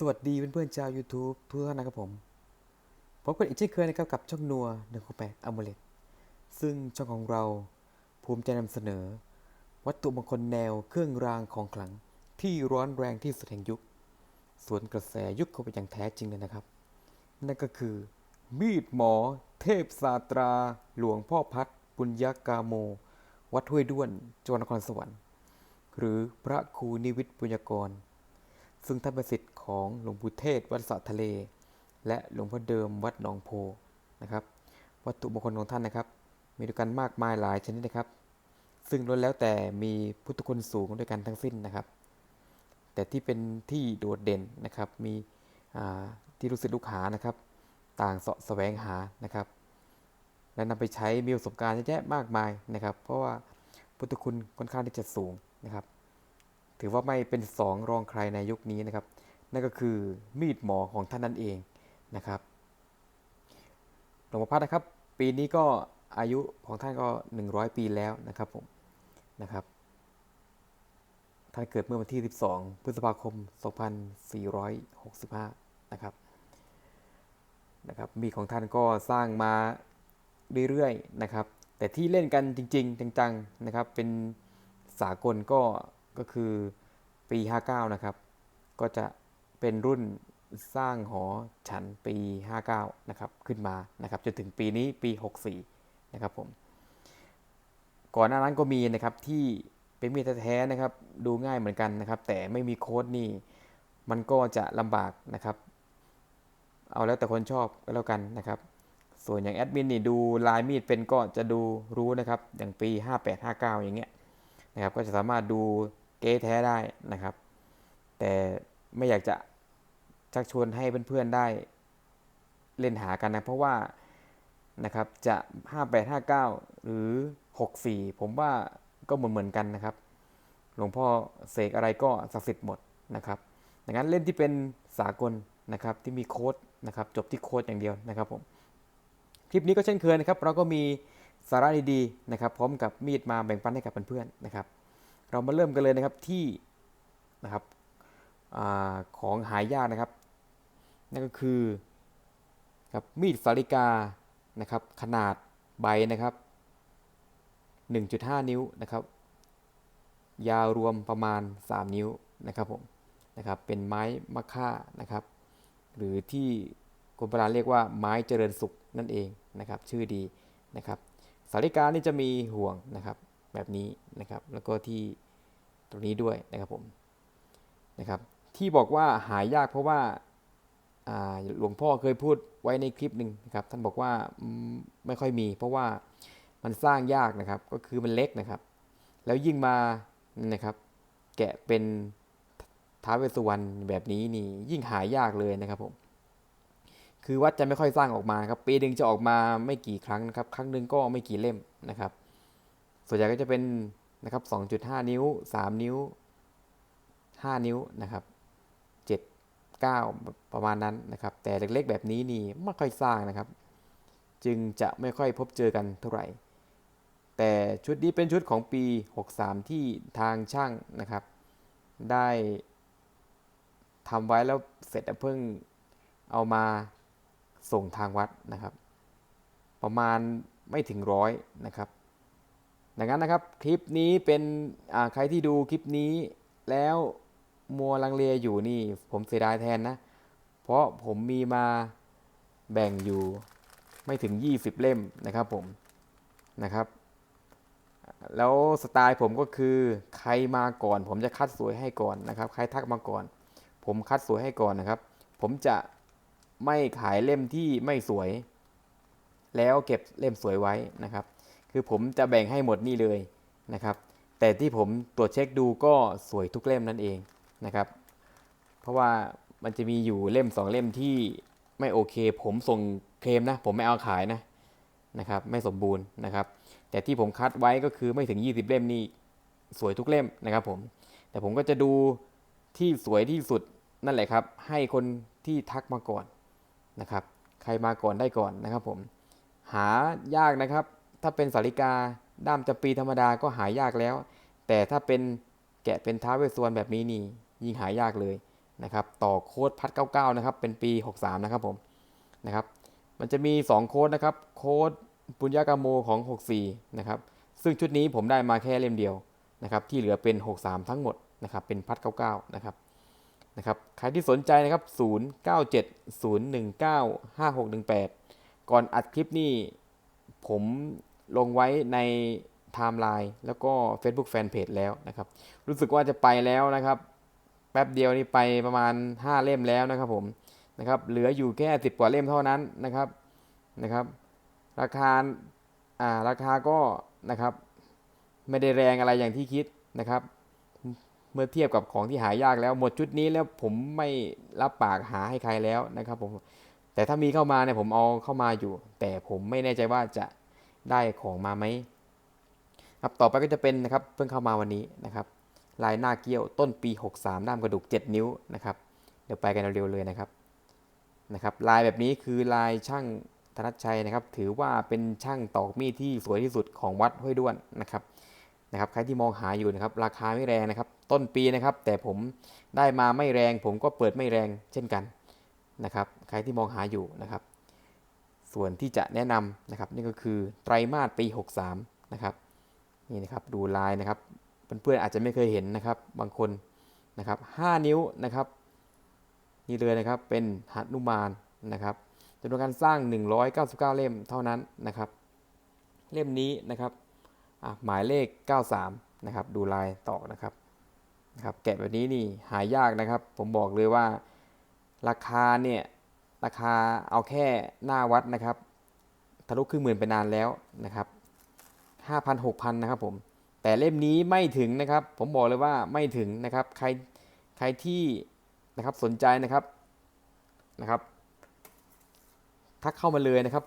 สวัสดีเพื่อนๆชาว YouTube ทุกท่านนะครับผมพบกันอีกเช่นเคยนะครับกับช่องนัวหนึ่งของแปดอมูเลตซึ่งช่องของเราภูมิใจนำเสนอ วัตถุมงคลแนวเครื่องรางของขลังที่ร้อนแรงที่สุดแห่งยุค สวนกระแสยุคเข้าไปอย่างแท้จริงเลยนะครับ นั่นก็คือ มีดหมอ เทพศาตรา หลวงพ่อพัดปุญญากาโม วัดห้วยด้วนจังหวัดนครสวรรค์ หรือพระครูนิวิทย์ปุญญากร ซึ่งท่านป็นศิษย์ ของหลวงปู่เทศวัดสะทะเล และหลวงพ่อเดิมวัดหนองโพนะครับ วัตถุมงคลของท่านนะครับ มีด้วยกันมากมายหลายชนิดนะครับ ซึ่งล้วนแล้วแต่มีพุทธคุณสูงด้วยกันทั้งสิ้นนะครับ แต่ที่เป็นที่โดดเด่นนะครับ มีที่ลูกศิษย์ลูกหานะครับ ต่างเสาะแสวงหานะครับ และนำไปใช้มีประสบการณ์เยอะแยะมากมายนะครับ เพราะว่าพุทธคุณค่อนข้างที่จะสูงนะครับ ถือว่าไม่เป็นสองรองใครในยุคนี้นะครับ นั่นก็คือมีดหมอของท่านนั่นเองนะครับหลวงพ่อพัดนะครับ ปีนี้ก็อายุของท่านก็ 100 ปีแล้วนะครับผมนะครับ ท่านเกิดเมื่อวันที่ 12 พฤษภาคม 2465 นะครับนะครับ มีของท่านก็สร้างมาเรื่อยๆนะครับ แต่ที่เล่นกันจริง ๆ จังๆนะครับ เป็นสากลก็ก็คือปี 59 นะครับ ก็จะ เป็นรุ่นสร้างหอฉันปี 59 นะครับ ขึ้นมานะครับจนถึงปีนี้ปี 64 นะครับผม ก่อนหน้านั้นก็มีนะครับที่เป็นมีดแท้ๆนะครับ ดูง่ายเหมือนกันนะครับ แต่ไม่มีโค้ดนี่ มันก็จะลำบากนะครับ เอาแล้วแต่คนชอบก็แล้วกันนะครับ ส่วนอย่างแอดมินนี่ดูลายมีดเป็นก็จะดูรู้นะครับ อย่างปี 58 59 อย่างเงี้ยนะครับ ก็จะสามารถดูเก๊แท้ได้นะครับ แต่ ไม่อยากจะชักชวนให้เพื่อนๆได้เล่นหากันนะ เพราะว่านะครับจะ 58 59 หรือ 64 ผมว่าก็เหมือนเหมือนๆกันนะครับ หลวงพ่อเสกอะไรก็ศักดิ์สิทธิ์หมดนะครับดังนั้นเล่นที่เป็นสากลนะครับที่มีโค้ดนะครับจบที่โค้ดอย่างเดียวนะครับผมคลิปนี้ก็เช่นเคยนะครับ เราก็มีสาระดีๆนะครับ พร้อมกับมีดมาแบ่งปันให้กับเพื่อนๆนะครับ เรามาเริ่มกันเลยนะครับที่นะครับ อของหายากนะครับ นั่นก็คือครับมีดสาริกานะครับ ขนาดใบนะครับ 1.5 นิ้วนะครับ ยาวรวมประมาณ 3 นิ้วนะครับผมนะครับเป็นไม้มะค่านะครับ หรือที่คนโบราณเรียกว่าไม้เจริญสุขนั่นเองนะครับ ชื่อดีนะครับสาริกานี่จะมีห่วงนะครับแบบนี้นะครับ แล้วก็ที่ตรงนี้ด้วยนะครับผมนะครับ ที่บอกว่าหายากเพราะว่าหลวงพ่อเคยพูดไว้ในคลิปหนึ่งนะครับ ท่านบอกว่าไม่ค่อยมี เพราะว่ามันสร้างยากนะครับ ก็คือมันเล็กนะครับ แล้วยิ่งมานะครับ แกะเป็นท้าวเวสสุวรรณแบบนี้นี่ยิ่งหายากเลยนะครับผมคือวัดจะไม่ค่อยสร้างออกมาครับปีหนึ่งจะออกมาไม่กี่ครั้งนะครับ ครั้งหนึ่งก็ไม่กี่เล่มนะครับ ส่วนใหญ่ก็จะเป็นนะครับ 2.5 นิ้ว 3 นิ้ว 5 นิ้วนะครับ 9 ประมาณนั้นนะครับ แต่เล็กๆแบบนี้นี่ไม่ค่อยสร้างนะครับ จึงจะไม่ค่อยพบเจอกันเท่าไหร่ แต่ชุดนี้เป็นชุดของปี 63 ที่ทางช่างนะครับ ได้ทำไว้แล้วเสร็จเพิ่งเอามาส่งทางวัดนะครับ ประมาณไม่ถึงร้อยนะครับดังนั้นนะครับคลิปนี้เป็นใครที่ดูคลิปนี้แล้ว มัวลังเลอยู่นี่ ผมเสียดายแทนนะ เพราะผมมีมาแบ่งอยู่ไม่ถึง 20 เล่มนะครับผมนะครับ แล้วสไตล์ผมก็คือใครมาก่อน ผมจะคัดสวยให้ก่อนนะครับ ใครทักมาก่อน ผมคัดสวยให้ก่อนนะครับ ผมจะไม่ขายเล่มที่ไม่สวย แล้วเก็บเล่มสวยไว้นะครับ คือผมจะแบ่งให้หมดนี่เลยนะครับ แต่ที่ผมตรวจเช็คดูก็สวยทุกเล่มนั่นเอง นะครับ เพราะว่ามันจะมีอยู่เล่มสองเล่มที่ไม่โอเค ผมส่งเคลมนะ ผมไม่เอาขายนะนะครับ ไม่สมบูรณ์นะครับ แต่ที่ผมคัดไว้ก็คือไม่ถึง 20 เล่มนี่สวยทุกเล่มนะครับผม แต่ผมก็จะดูที่สวยที่สุดนั่นแหละครับ ให้คนที่ทักมาก่อนนะครับ ใครมาก่อนได้ก่อนนะครับผม หายากนะครับ ถ้าเป็นสาริกาด้ามจำปีธรรมดาก็หายากแล้ว แต่ถ้าเป็นแกะเป็นท้าวเวสสวรรณแบบนี้นี่ ยิ่งหายากเลยนะครับต่อโค้ดพัด99 นะครับ เป็นปี 63 นะครับผมนะครับ มันจะมี 2 โค้ดนะครับ โค้ดปุญญากาโมของ 64 นะครับ ซึ่งชุดนี้ผมได้มาแค่เล่มเดียวนะครับ ที่เหลือเป็น 63 ทั้งหมดนะครับ เป็นพัด99 นะครับนะครับ ใครที่สนใจนะครับ 0970195618 ก่อนอัดคลิปนี้ผมลงไว้ในไทม์ไลน์แล้วก็ Facebook Fanpage แล้วนะครับ รู้สึกว่าจะไปแล้วนะครับ ป๊บเดียวนี่ไปประมาณ 5 เล่มแล้วนะครับผมนะครับเหลืออยู่แค่ 10 กว่าเล่มเท่านั้นนะครับนะครับ ราคาอ่าราคาก็นะครับ ไม่ได้แรงอะไรอย่างที่คิดนะครับ เมื่อเทียบกับของที่หายากแล้วหมดชุดนี้แล้วผมไม่รับปากหาให้ใครแล้วนะครับผมแต่ถ้ามีเข้ามาเนี่ยผมเอาเข้ามาอยู่ แต่ผมไม่แน่ใจว่าจะได้ของมาไหมครับต่อไปก็จะเป็นนะครับเพิ่งเข้ามาวันนี้นะครับ ลายหน้าเกี้ยวต้นปี 63ด้ามกระดูก 7 นิ้วนะครับเดี๋ยวไปกันเร็วๆเลยนะครับนะครับ ลายแบบนี้คือลายช่างธนชชัยนะครับ ถือว่าเป็นช่างตอกมีดที่สวยที่สุดของวัดห้วยด้วนนะครับนะครับ ใครที่มองหาอยู่นะครับ ราคาไม่แรงนะครับ ต้นปีนะครับ แต่ผมได้มาไม่แรง ผมก็เปิดไม่แรงเช่นกันนะครับ ใครที่มองหาอยู่นะครับ ส่วนที่จะแนะนำนะครับ นี่ก็คือไตรมาสปี 63 นะครับนี่นะครับดูลายนะครับ เพื่อนๆอาจจะไม่เคยเห็นนะครับบางคนนะครับ5นิ้วนะครับนี่เลยนะครับเป็นหนุมานนะครับจำนวนการสร้าง 199 เล่มเท่านั้นนะครับ เล่มนี้นะครับหมายเลข 93 นะครับ ดูลายต่อนะครับนะครับ แกะแบบนี้นี่หายากนะครับ ผมบอกเลยว่าราคาเนี่ยราคาเอาแค่หน้าวัดนะครับทะลุครึ่งหมื่นไปนานแล้วนะครับ5,000 6,000 นะครับผม แต่เล่มนี้ไม่ถึงนะครับ ผมบอกเลยว่าไม่ถึงนะครับ ใครใครที่นะครับสนใจนะครับนะครับ ทักเข้ามาเลยนะครับ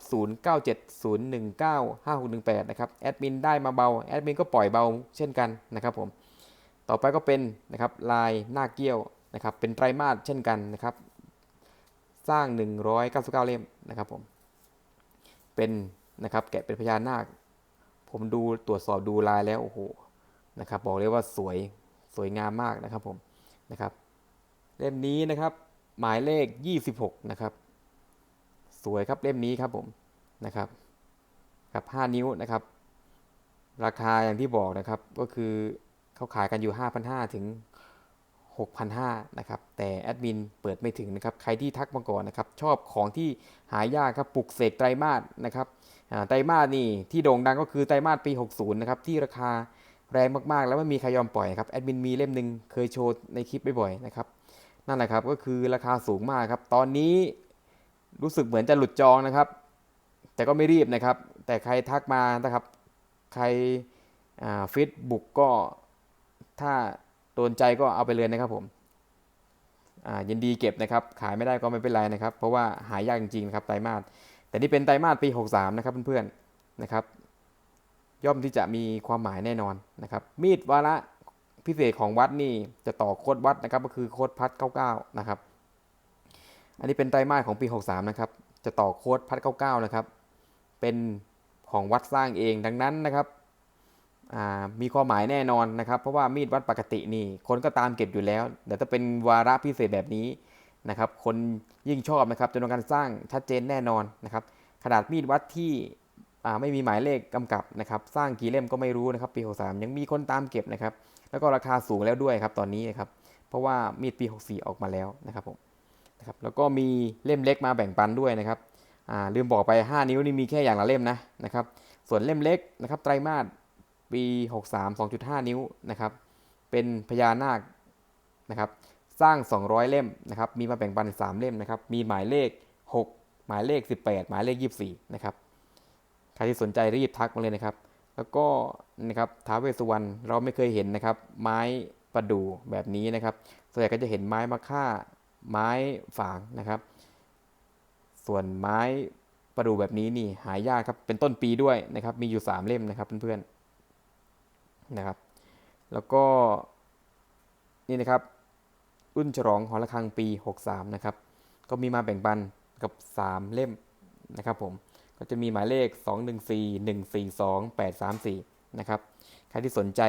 0970195618 นะครับแอดมินได้มาเบาแอดมินก็ปล่อยเบาเช่นกันนะครับผมต่อไปก็เป็นนะครับลายหน้าเกี้ยวนะครับ เป็นไตรมาสเช่นกันนะครับ สร้าง 199 เล่มนะครับผมเป็นนะครับแกะเป็นพญานาค ผมดูตรวจสอบดูลายแล้วโอ้โหนะครับบอกเลยว่าสวยสวยงามมากนะครับผมนะครับ เล่มนี้นะครับ หมายเลข 26 นะครับ สวยครับเล่มนี้ครับผมนะครับ กับ 5 นิ้วนะครับ ราคาอย่างที่บอกนะครับก็คือเขาขายกันอยู่ 5,500ถึง 6,500นะครับแต่แอดมินเปิดไม่ถึงนะครับใครที่ทักมาก่อนนะครับชอบของที่หายากครับปลุกเสกไตรมาสนะครับไตรมาสนี่ที่โด่งดังก็คือไตรมาสปี 60นะครับที่ราคาแรงมากๆ แล้วไม่มีใครยอมปล่อยครับแอดมินมีเล่มหนึ่งเคยโชว์ในคลิปบ่อยๆนะครับนั่นแหละครับก็คือราคาสูงมากครับตอนนี้รู้สึกเหมือนจะหลุดจองนะครับ แต่ก็ไม่รีบนะครับ แต่ใครทักมานะครับใครฟิตบุกก็ถ้า โดนใจก็เอาไปเลยนะครับผมยินดีเก็บนะครับ ขายไม่ได้ก็ไม่เป็นไรนะครับ เพราะว่าหายากจริงๆนะครับไตรมาส แต่นี่เป็นไตรมาสปี 63 นะครับเพื่อนๆนะครับ ย่อมที่จะมีความหมายแน่นอนนะครับ มีดวาระพิเศษของวัดนี่จะต่อโคดวัดนะครับ ก็คือโคดพัด99 นะครับ อันนี้เป็นไตรมาสของปี 63 นะครับ จะต่อโคดพัด99 นะครับ เป็นของวัดสร้างเองดังนั้นนะครับ มีความหมายแน่นอนนะครับ เพราะว่ามีดวัดปกตินี่คนก็ตามเก็บอยู่แล้วแต่ถ้าเป็นวาระพิเศษแบบนี้นะครับคนยิ่งชอบนะครับจำนวนการสร้างชัดเจนแน่นอนนะครับ ขนาดมีดวัดที่ไม่มีหมายเลขกำกับนะครับสร้างกี่เล่มก็ไม่รู้นะครับปี63ยังมีคนตามเก็บนะครับ แล้วก็ราคาสูงแล้วด้วยครับตอนนี้นะครับเพราะว่ามีดปี 64 ออกมาแล้วนะครับผมนะครับแล้วก็มีเล่มเล็กมาแบ่งปันด้วยนะครับลืมบอกไป 5 นิ้วนี่มีแค่อย่างละเล่มนะนะครับส่วนเล่มเล็กนะครับไตรมาส ปี 63 2.5 นิ้วนะครับเป็นพญานาคนะครับสร้าง 200 เล่มนะครับมีมาแบ่งปัน 3 เล่มนะครับมีหมายเลข 6 หมายเลข 18 หมายเลข 24 นะครับใครที่สนใจรีบทักมาเลยนะครับ แล้วก็นะครับท้าเวสสุวรรณเราไม่เคยเห็นนะครับ ไม้ประดู่แบบนี้นะครับส่วนใหญ่ก็จะเห็นไม้มะค่าไม้ฝางนะครับ ส่วนไม้ประดู่แบบนี้นี่หายากครับเป็นต้นปีด้วยนะครับ มีอยู่ 3 เล่มนะครับเพื่อนๆ นะครับ แล้วก็นี่นะครับรุ่นฉลองหอระฆังปี 63 นะครับ ก็มีมาแบ่งปันกับ 3 เล่มนะครับผม ก็จะมีหมายเลข 214 142 834 นะครับ ใครที่สนใจ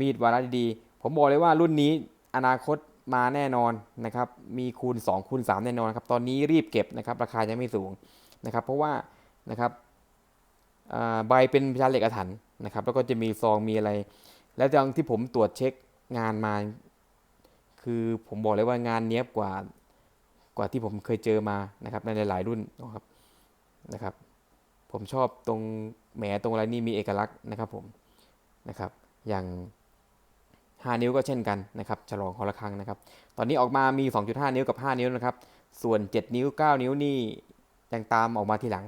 มีดวาระดีๆ ผมบอกเลยว่ารุ่นนี้อนาคตมาแน่นอนนะครับ มีคูณ 2 คูณ 3 แน่นอนครับ ตอนนี้รีบเก็บนะครับ ราคายังไม่สูงนะครับ เพราะว่านะครับใบเป็นพยาเหล็กอาถรรพ์ นะครับแล้วก็จะมีซองมีอะไร แล้วอย่างที่ผมตรวจเช็คงานมา คือผมบอกเลยว่างานเนี้ยบกว่ากว่าที่ผมเคยเจอมานะครับในหลายๆรุ่นนะครับนะครับ ผมชอบตรงแหมตรงอะไรนี่มีเอกลักษณ์นะครับผมนะครับ อย่าง 5 นิ้วก็เช่นกันนะครับฉลองหอระฆังนะครับ ตอนนี้ออกมามี 2.5 นิ้วกับ 5 นิ้วนะครับ ส่วน 7 นิ้ว 9 นิ้วนี่ยังตามออกมาทีหลัง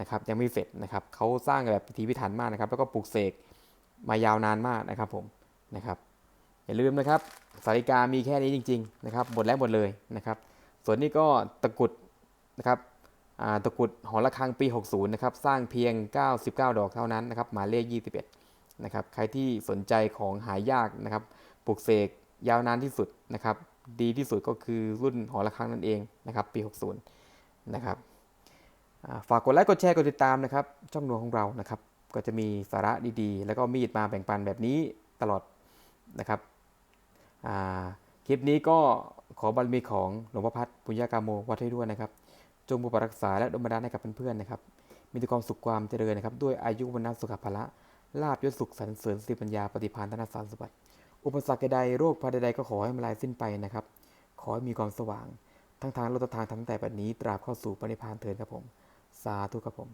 นะครับยังไม่เสร็จนะครับเขาสร้างแบบพิถีพิถันมากนะครับ แล้วก็ปลูกเสกมายาวนานมากนะครับผมนะครับอย่าลืมนะครับสาริกามีแค่นี้จริง ๆ นะครับหมดแล้วหมดเลยนะครับ ส่วนนี้ก็ตะกุดนะครับอ่าตะกุดหอระฆังปี 60 นะครับ สร้างเพียง 99 ดอกเท่านั้นนะครับหมายเลข 21 นะครับ ใครที่สนใจของหายากนะครับ ปลูกเสกยาวนานที่สุดนะครับ ดีที่สุดก็คือรุ่นหอระฆังนั่นเองนะครับ ปี 60 นะครับ ฝากกดไลค์กดแชร์กดติดตามนะครับช่องหนวของเรานะครับ ก็จะมีสาระดีๆ แล้วก็มีดมาแบ่งปันแบบนี้ตลอดนะครับคลิปนี้ก็ขอบารมีของหลวงพ่อพัดปุญญากาโมวัดให้ด้วยนะครับ จงปกปักรักษาและดลบันดาลให้กับเพื่อนๆนะครับ มีแต่ความสุขความเจริญนะครับ ด้วยอายุวันนสุขภาละลาบยศสุขสรรเสริญสิปัญญาปฏิภาณธนสารสมบัติอุปสรรคใดโรคภัยใดก็ขอให้มันลายสิ้นไปนะครับ ขอให้มีความสว่าง ทั้งทางโลกทางทั้งแต่บัดนี้ตราบเข้าสู่ปณิพานเถิดครับผม สาธุครับผม